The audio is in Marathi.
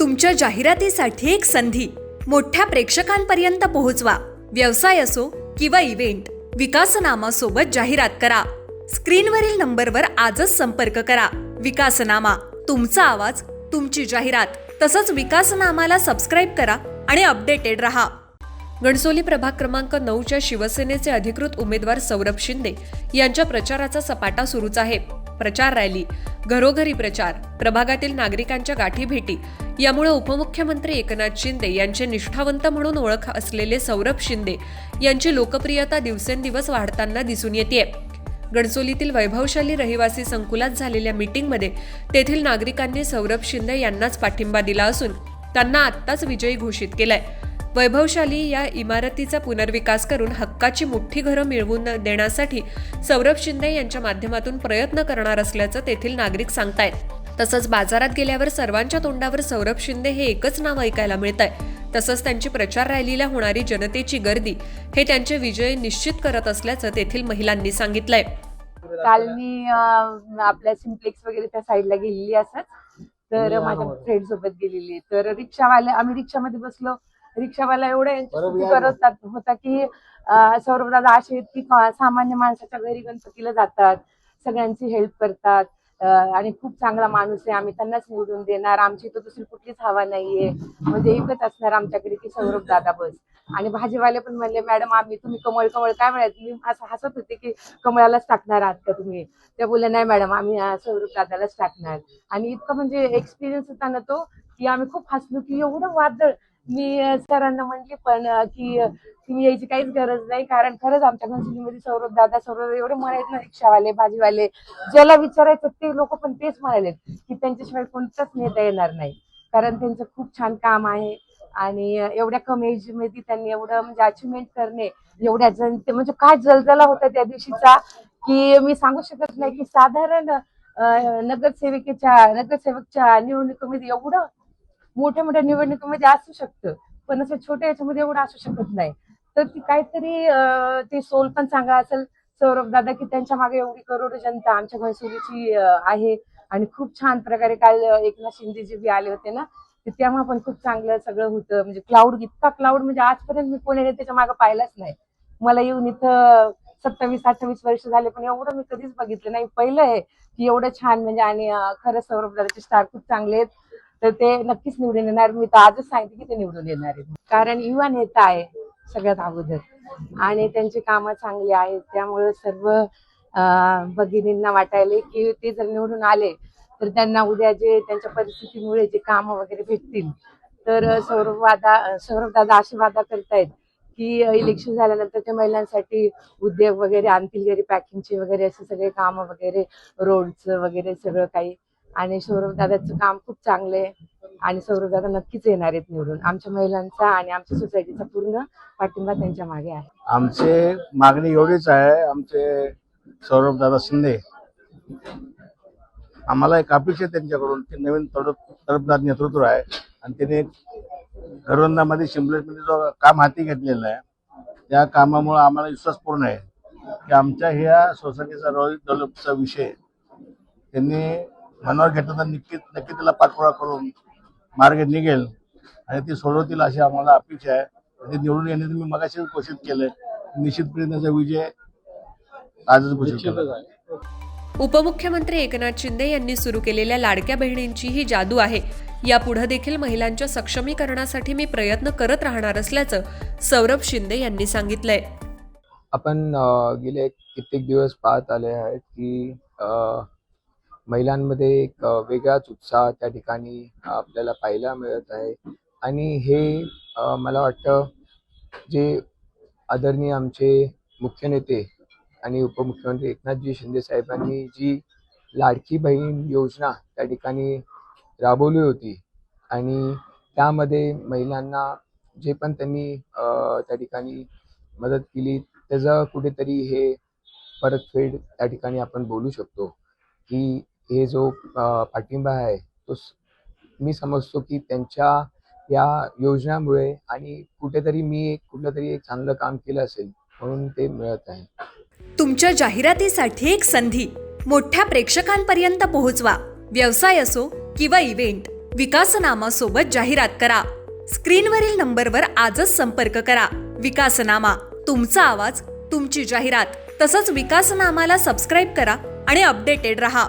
तुमच्या जाहिरातीसाठी एक संधी. मोठ्या प्रेक्षकांपर्यंत पोहोचवा. व्यवसाय असो किंवा इव्हेंट विकासनामा सोबत जाहिरात करा. स्क्रीनवरील नंबरवर आजच संपर्क करा. विकासनामा तुमचा आवाज तुमची जाहिरात तसंच विकासनामाला सबस्क्राईब करा आणि अपडेटेड रहा. गणसोली प्रभाग क्रमांक नऊच्या शिवसेनेचे अधिकृत उमेदवार सौरभ शिंदे यांच्या प्रचाराचा सपाटा सुरूच आहे. प्रचार रॅली घरोघरी प्रचार प्रभागातील नागरिकांच्या गाठी भेटी यामुळे उपमुख्यमंत्री एकनाथ शिंदे यांचे निष्ठावंत म्हणून ओळख असलेले सौरभ शिंदे यांची लोकप्रियता दिवसेंदिवस वाढताना दिसून येते गडचोलीतील वैभवशाली रहिवासी संकुलात झालेल्या मीटिंगमध्ये तेथील नागरिकांनी सौरभ शिंदे यांनाच पाठिंबा दिला असून त्यांना आत्ताच विजयी घोषित केलाय. वैभवशाली या इमारतीचा पुनर्विकास करून हक्काची मोठी घरं मिळवून देण्यासाठी सौरभ शिंदे यांच्या माध्यमातून प्रयत्न करणार असल्याचं तेथील नागरिक सांगतायत. तसंच बाजारात गेल्यावर सर्वांच्या तोंडावर सौरभ शिंदे हे एकच नाव ऐकायला मिळत आहे तसंच त्यांची प्रचार रॅलीला होणारी जनतेची गर्दी हे त्यांचे विजय निश्चित करत असल्याचं तेथील महिलांनी सांगितलंय. काल मी आपल्या सिम्प्लेक्स वगैरे त्या साईडला गेलेली असत तर माझ्या फ्रेंड सोबत गेलेली तर रिक्षावाले आम्ही रिक्षामध्ये बसलो. रिक्षावाला एवढं यांची करत होता की अं, सौरभ दादा असे आहेत की सामान्य माणसाच्या घरी गणपतीला जातात. सगळ्यांची हेल्प करतात. आणि खूप चांगला माणूस आहे. आम्ही त्यांनाच निवडून देणार. आमची तर दुसरी कुठलीच हवा नाहीये. म्हणजे एकच असणार आमच्याकडे की सौरभ दादा बस. आणि भाजीवाले पण म्हणले मॅडम आम्ही तुम्ही कमळ कमळ काय म्हणत मी असं हसत होते की कमळालाच टाकणार आहात का तुम्ही? त्या बोलल्या नाही मॅडम आम्ही सौरभ दादालाच टाकणार. आणि इतकं म्हणजे एक्सपिरियन्स होता ना तो की आम्ही खूप हसलो की एवढं वादळ मी सरांना म्हणले पण की तुम्ही यायची काहीच गरज नाही. कारण खरंच आमच्या घनसोलीमध्ये सौरभ दादा सौरभ एवढे म्हणायचे ना रिक्षावाले भाजीवाले ज्याला विचारायचं ते लोक पण तेच म्हणाले की त्यांच्याशिवाय कोणताच नेता येणार नाही. कारण त्यांचं खूप छान काम आहे आणि एवढ्या कमी एजमध्ये त्यांनी एवढं म्हणजे अचिव्हमेंट करणे एवढ्या जण ते म्हणजे काय जलजला होता त्या दिवशीचा की मी सांगू शकत नाही की साधारण नगरसेविकेच्या नगरसेवकच्या निवडणुकीमध्ये एवढं मोठ्या मोठ्या निवडणुकीमध्ये असू शकतं पण असं छोट्या याच्यामध्ये एवढं असू शकत नाही. तर ती काहीतरी ते सोल पण चांगला असेल सौरभ दादा की त्यांच्या मागे एवढी करोड जनता आमच्या घनसोलीची आहे आणि खूप छान प्रकारे काल अं, एकनाथ शिंदेजी बी आले होते ना तर तेव्हा पण खूप चांगलं सगळं होतं. म्हणजे क्लाउड इतका क्लाउड म्हणजे आजपर्यंत मी कोणी त्याच्यामागे पाहिलाच नाही. मला येऊन इथं सत्तावीस अठ्ठावीस वर्ष झाले पण एवढं मी कधीच बघितलं नाही. पहिलं आहे की एवढं छान म्हणजे आणि खरं सौरभ दादाचे स्टार खूप चांगले आहेत. तर ते नक्कीच निवडून येणार. मी तर आजच सांगते की ते निवडून येणार आहे. कारण युवा नेता आहे सगळ्यात अगोदर. आणि त्यांची कामं चांगली आहेत. त्यामुळे सर्व भगिनींना वाटायले की ते जर निवडून आले तर त्यांना उद्या जे त्यांच्या परिस्थितीमुळे जे काम वगैरे भेटतील तर सौरभ वादा सौरभ दादा असे वादा करतायत की इलेक्शन झाल्यानंतर ते महिलांसाठी उद्योग वगैरे आणतील घरी पॅकिंगचे वगैरे असे सगळे काम वगैरे रोडचं वगैरे सगळं काही. आणि सौरभ दादाचं काम खूप चांगलं आहे. आणि सौरभ दादा नक्कीच येणार आहेत निवडून. आमच्या महिलांचा आणि आमच्या सोसायटीचा पूर्ण पाठिंबा त्यांच्या मागे आहे. आमचे मागणी एवढीच आहे आमचे सौरभ दादा शिंदे. आम्हाला एक अपेक्षा आहे त्यांच्याकडून ते नवीन तडफ तडफदार नेतृत्व आहे. आणि त्याने घरवंदामध्ये शिंपलेमध्ये जो काम हाती घेतलेलं आहे त्या कामामुळे आम्हाला विश्वासपूर्ण आहे की आमच्या ह्या सोसायटीचा रॉयल डेव्हलपचा विषय त्यांनी मनावर घेतला तर नक्कीच नक्की त्याला पाठपुरा करून मार्ग निघेल. आणि ती सोडवतील अशी आम्हाला अपेक्षा आहे. ते निवडून येण्याचं मी मगाशीच घोषित केलंय निश्चितपणे त्याचा विजय आजच घोषित केला उपमुख्यमंत्री एकनाथ शिंदे यांनी सुरू केलेल्या लाडक्या बहिणींची ही जादू आहे. यापुढे देखील महिलांच्या सक्षमीकरणासाठी मी प्रयत्न करत राहणार असल्याचं सौरभ शिंदे यांनी सांगितलंय. आपण गेले कित्येक दिवस पाहत आले आहेत की अ, महिलांमध्ये एक वेगळाच उत्साह त्या ठिकाणी आपल्याला पाहायला मिळत आहे. आणि हे मला वाटतं जे आदरणीय आमचे मुख्य नेते आणि उपमुख्यमंत्री एकनाथजी शिंदे साहेबांनी जी लाडकी बहीण योजना त्या ठिकाणी राबवली होती आणि त्यामध्ये महिलांना जे पण त्यांनी त्या ठिकाणी मदत केली त्याचं कुठेतरी हे परतफेड त्या ठिकाणी आपण बोलू शकतो की हे जो पाठिंबा आहे तो मी समजतो की त्यांच्या या योजनामुळे आणि कुठेतरी मी एक कुठलं तरी एक चांगलं काम केलं असेल म्हणून ते मिळत आहे. तुमच्या जाहिरातीसाठी एक संधी. मोठ्या प्रेक्षकांपर्यंत पोहोचवा. व्यवसाय असो किंवा इव्हेंट विकासनामा सोबत जाहिरात करा. स्क्रीनवरील नंबरवर आजच संपर्क करा. विकासनामा तुमचा आवाज तुमची जाहिरात तसंच विकासनामाला सबस्क्राईब करा आणि अपडेटेड रहा.